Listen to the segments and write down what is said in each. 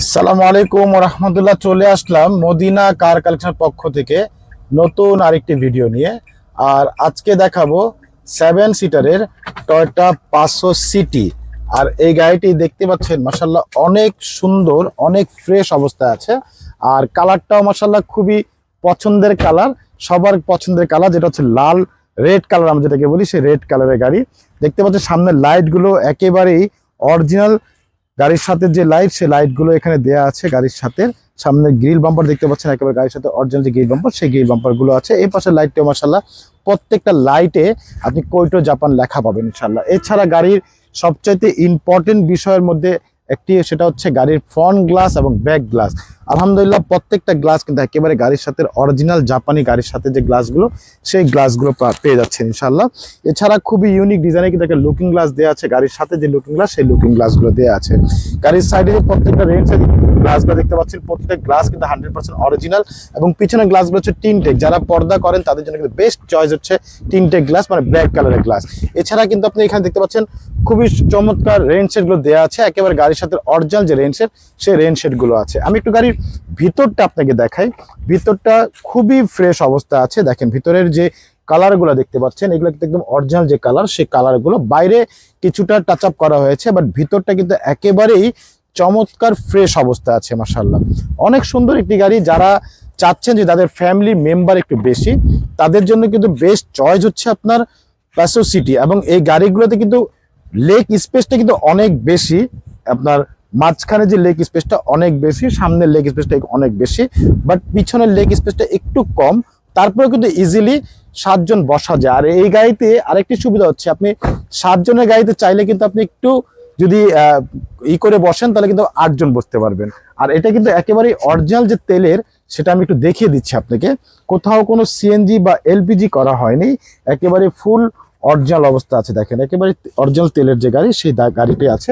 আসসালামু আলাইকুম রহমতুল্লাহ। চলে আসলাম মদিনা কার কালেকশন পক্ষ থেকে নতুন আরেকটি ভিডিও নিয়ে। আর আজকে দেখাবো সেভেন সিটারের টয়টা পাঁচশো সিটি আর এই গাড়িটি দেখতে পাচ্ছেন মাসাল্লাহ অনেক সুন্দর, অনেক ফ্রেশ অবস্থায় আছে। আর কালারটাও মাসাল্লাহ খুবই পছন্দের কালার, সবার পছন্দের কালার, যেটা হচ্ছে লাল রেড কালার আমরা যেটাকে বলি, সেই রেড কালারের গাড়ি। দেখতে পাচ্ছেন সামনের লাইটগুলো একেবারেই অরিজিনাল গাড়ির সাথে যে লাইট সে লাইটগুলো এখানে দেয়া আছে গাড়ির সাথে। সামনে গ্রিল বাম্পার দেখতে পাচ্ছেন, একেবারে গাড়ির সাথে অরিজিনাল যে গ্রিল বাম্পার সেই গ্রিল বাম্পারগুলো আছে। এই পাশে লাইটটা মাসাল্লাহ প্রত্যেকটা লাইটে আপনি কৈটো জাপান লেখা পাবেন ইনশাল্লাহ এছাড়া গাড়ির সবচাইতে ইম্পর্টেন্ট বিষয়ের মধ্যে একটি, সেটা হচ্ছে গাড়ির ফ্রন্ট গ্লাস এবং ব্যাক গ্লাস আলহামদুলিল্লাহ, প্রত্যেকটা গ্লাস কিন্তু একেবারে গাড়ির সাথে অরিজিনাল জাপানি গাড়ির সাথে যে গ্লাসগুলো সেই গ্লাসগুলো গুলো পেয়ে যাচ্ছেন ইনশাল্লাহ এছাড়া খুবই ইউনিক ডিজাইনে কিন্তু একটা লুকিং গ্লাস দেওয়া আছে, গাড়ির সাথে যে লুকিং গ্লাস সেই লুকিং গ্লাসগুলো দেওয়া আছে। গাড়ির সাইডে যে প্রত্যেকটা রেঞ্জ গ্লাসগুলো দেখতে পাচ্ছেন, প্রত্যেকটা গ্লাস কিন্তু হান্ড্রেড পার্সেন্ট অরিজিনাল এবং পিছনের গ্লাসগুলো হচ্ছে টিনটেক যারা পর্দা করেন, তাদের জন্য কিন্তু বেস্ট চয়েস হচ্ছে টিনটেক গ্লাস মানে ব্ল্যাক কালারের গ্লাস এছাড়া কিন্তু আপনি এখানে দেখতে পাচ্ছেন, খুবই চমৎকার রেঞ্জগুলো দেওয়া আছে। একেবারে গাড়ির সাথে অরিজিনাল যে সেট সেই গুলো আছে। আমি একটু গাড়ির ভিতরটা আপনাকে দেখাই। ভিতরটা খুবই ফ্রেশ অবস্থা আছে। দেখেন, ভিতরের যে কালারগুলো দেখতে পাচ্ছেন, এগুলো কিন্তু একদম অরিজিনাল যে কালার, সেই কালারগুলো বাইরে কিছুটা টাচ আপ করা হয়েছে বাট ভিতরটা কিন্তু একেবারেই চমৎকার ফ্রেশ অবস্থা আছে মাসাল্লাহ অনেক সুন্দর একটি গাড়ি, যারা চাচ্ছেন যে তাদের ফ্যামিলি মেম্বার একটু বেশি, তাদের জন্য কিন্তু বেস্ট চয়েস হচ্ছে আপনার প্যাসো সিটি এবং এই গাড়িগুলোতে কিন্তু লেক স্পেসটা কিন্তু অনেক বেশি, আপনার মাঝখানে যে লেগ স্পেসটা অনেক বেশি, সামনের লেগ স্পেসটা অনেক বেশি বাট পিছনের লেগ স্পেসটা একটু কম তারপরে কিন্তু ইজিলি সাতজন বসা যায়। আর এই গাড়িতে আরেকটি সুবিধা হচ্ছে, আপনি সাতজনের গাড়িতে চাইলে কিন্তু আপনি একটু যদি ই করে বসেন, তাহলে কিন্তু আটজন বসতে পারবেন। আর এটা কিন্তু একেবারেই অরিজিনাল যে তেলের, সেটা আমি একটু দেখিয়ে দিচ্ছি আপনাকে। কোথাও কোনো সিএনজি বা এলপিজি করা হয়নি, একেবারে ফুল অরিজিনাল অবস্থা আছে দেখেন। একেবারে অরিজিনাল তেলের যে গাড়ি, সেই গাড়িটি আছে।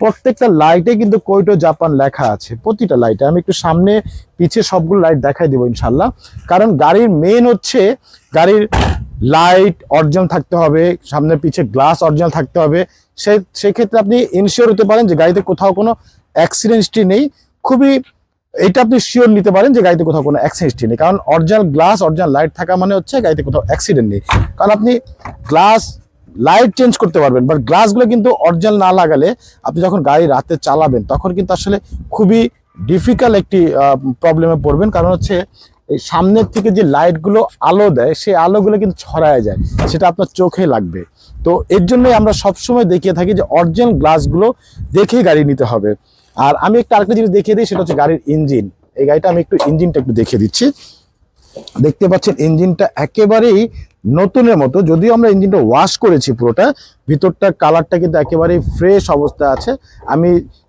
প্রত্যেকটা লাইটে কিন্তু কৈটো জাপান লেখা আছে। প্রতিটা লাইটে আমি একটু সামনে পিছে সবগুলো লাইট দেখাই দেবো ইনশাল্লাহ কারণ গাড়ির মেন হচ্ছে গাড়ির লাইট অরিজিনাল থাকতে হবে, সামনে পিছে গ্লাস অরিজিনাল থাকতে হবে। সে সেক্ষেত্রে আপনি ইনশিওর হতে পারেন যে গাড়িতে কোথাও কোনো অ্যাক্সিডেন্ট হিস্ট্রি নেই। খুবই এটা আপনি শিওর নিতে পারেন যে গাড়িতে কোথাও কোনো অ্যাক্সিডেন্ট নেই। কারণ অরিজিনাল গ্লাস অরিজিনাল লাইট থাকা মানে হচ্ছে গাড়িতে কোথাও অ্যাক্সিডেন্ট নেই। কারণ আপনি গ্লাস লাইট চেঞ্জ করতে পারবেন বাট গ্লাসগুলো কিন্তু অরিজিনাল না লাগালে আপনি যখন গাড়ি রাতে চালাবেন, তখন কিন্তু আসলে খুবই ডিফিকাল্ট একটি প্রবলেমে পড়বেন। কারণ হচ্ছে এই সামনের থেকে যে লাইটগুলো আলো দেয়, সেই আলোগুলো কিন্তু ছড়ায় যায়, সেটা আপনার চোখে লাগবে। তো এর জন্যই আমরা সবসময় দেখিয়ে থাকি যে অরিজিনাল গ্লাসগুলো দেখেই গাড়ি নিতে হবে। আর আমি একটা আরেকটা জিনিস দেখিয়ে দিই, সেটা হচ্ছে গাড়ির ইঞ্জিন। এই গাড়িটা আমি একটু ইঞ্জিনটা একটু দেখিয়ে দিচ্ছি। দেখতে পাচ্ছেন ইঞ্জিনটা একেবারেই নতুনের মতো, যদিও আমরা ইঞ্জিনটা ওয়াশ করেছি পুরোটা, ভিতরটার কালারটা কিন্তু একেবারেই ফ্রেশ অবস্থা আছে। আমি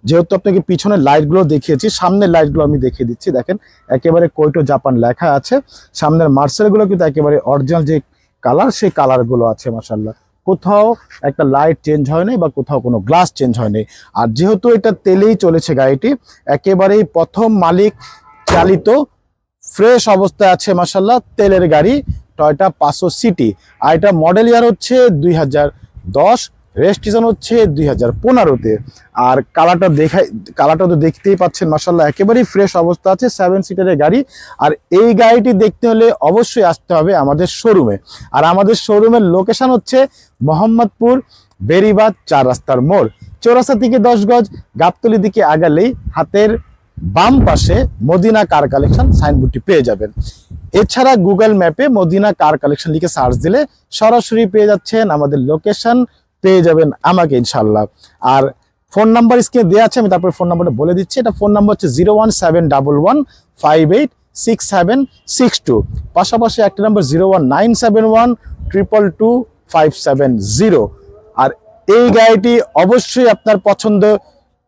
যেহেতু আপনাকে পিছনের লাইটগুলো দেখিয়েছি, সামনের লাইটগুলো আমি দেখিয়ে দিচ্ছি, দেখেন, একেবারে কৈটো জাপান লেখা আছে। সামনের মার্সেলগুলো কিন্তু একেবারে অরিজিনাল যে কালার সেই কালারগুলো আছে মাসাল্লাহ কোথাও একটা লাইট চেঞ্জ হয়নি বা কোথাও কোনো গ্লাস চেঞ্জ হয়নি আর যেহেতু এটা তেলেই চলেছে গাড়িটি, একেবারেই প্রথম মালিক চালিত ফ্রেশ অবস্থায় আছে মাসাল্লাহ তেলের গাড়ি টয়টা পাঁচশো সিটি। আর এটা মডেল ইয়ার হচ্ছে দুই দশ। রেজিস্ট্রেশন হচ্ছে দুই হাজার পনেরোতে। আর কালারটা দেখাই, কালারটা তো দেখতেই পাচ্ছেন মাসাল্লাহ একেবারেই ফ্রেশ অবস্থা আছে সেভেন সিটারের গাড়ি। আর এই গাড়িটি দেখতে হলে অবশ্যই আসতে হবে আমাদের শোরুমে আর আমাদের শোরুমের লোকেশন হচ্ছে মোহাম্মদপুর বেরিবাদ চার রাস্তার মোড়। চৌরাস্তা থেকে দশ গজ, গাবতলি দিকে আগালেই হাতের বাম পাশে মদিনা কার কালেকশন সাইনবোর্ডটি পেয়ে যাবেন। এছাড়া গুগল ম্যাপে মদিনা কার কালেকশন লিখে সার্চ দিলে সরাসরি পেয়ে যাচ্ছেন আমাদের লোকেশন পেয়ে যাবেন আমাকে ইনশাল্লাহ আর ফোন নাম্বার স্ক্রিনে দেওয়া আছে, আমি তারপরে ফোন নাম্বারটা বলে দিচ্ছি। এটা ফোন নাম্বার হচ্ছে zero one seven double one five eight six seven six two. পাশাপাশি একটা number zero one nine seven one triple two five seven zero. আর এই গাড়িটি অবশ্যই আপনার পছন্দ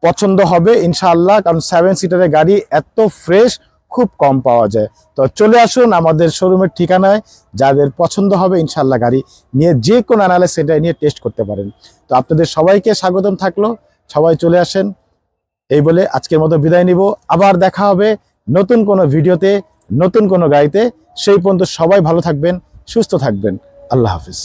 পছন্দ হবে ইনশাআল্লাহ, কারণ সেভেন সিটারের গাড়ি এত ফ্রেশ খুব কম পাওয়া যায়। তো চলে আসুন আমাদের শোরুমের ঠিকানায়, যাদের পছন্দ হবে ইনশাল্লাহ গাড়ি নিয়ে যে কোনো অ্যানালাইস সেটা নিয়ে টেস্ট করতে পারেন। তো আপনাদের সবাইকে স্বাগতম থাকল। সবাই চলে আসেন। এই বলে আজকের মতো বিদায় নিব। আবার দেখা হবে নতুন কোনো ভিডিওতে, নতুন কোনো গাড়িতে। সেই পর্যন্ত সবাই ভালো থাকবেন, সুস্থ থাকবেন। আল্লাহ হাফিজ।